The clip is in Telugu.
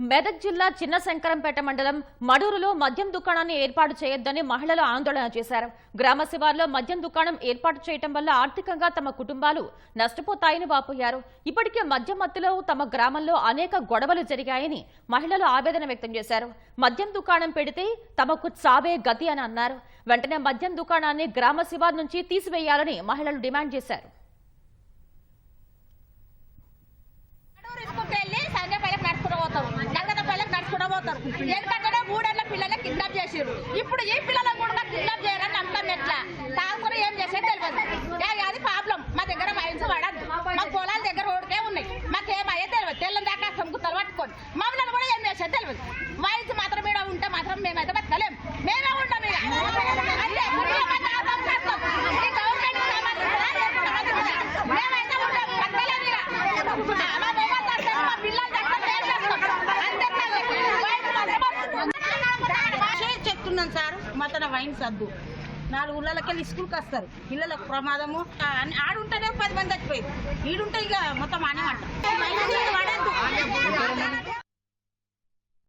మెదక్ జిల్లా చిన్న శంకరంపేట మండలం మడూరులో మద్యం దుకాణాన్ని ఏర్పాటు చేయొద్దని మహిళలు ఆందోళన చేశారు. గ్రామ శివార్లో మద్యం దుకాణం ఏర్పాటు చేయటం వల్ల ఆర్థికంగా తమ కుటుంబాలు నష్టపోతాయని వాపోయారు. ఇప్పటికే మద్యం మత్తులో తమ గ్రామంలో అనేక గొడవలు జరిగాయని మహిళలు ఆవేదన వ్యక్తం చేశారు. మద్యం దుకాణం పెడితే తమకు చావే గతి అని అన్నారు. వెంటనే మద్యం దుకాణాన్ని గ్రామ శివార్ నుంచి తీసివేయాలని మహిళలు డిమాండ్ చేశారు. పోతారు. ఎందుకంటే మూడేళ్ళ పిల్లలే కిడ్నాప్ చేసారు ఇప్పుడు ఈ పిల్లలను కూడా కిడ్నాప్ చేయాలని నమ్మకం ఎట్లా? తాగుకుని ఏం చేసేది తెలియదు. అది ప్రాబ్లం మా దగ్గర మైన్స్ పడద్దు. మా పొలాల దగ్గర ఓడికే ఉన్నాయి. మాకు ఏమయ్యే తెలియదు. తెల్లని దాకా సొంగుతలు పట్టుకొని మమ్మల్ని కూడా ఏం చేసేది తెలియదు. మైన్స్ మాత్రం మీద ఉంటే మాత్రం మేమైతే బతకలేం. మేమే ఉంటాం మేమైతే ఉంటాం బతకలేం పిల్లలు చెప్తున్నాను సార్ మా తన వైన్ సద్దు. నాలుగు ఊళ్ళకెళ్ళి స్కూల్కి వస్తారు. పిల్లలకు ప్రమాదము ఆడుంటేనే పది మంది చచ్చిపోయింది ఈడుంటే ఇక మొత్తం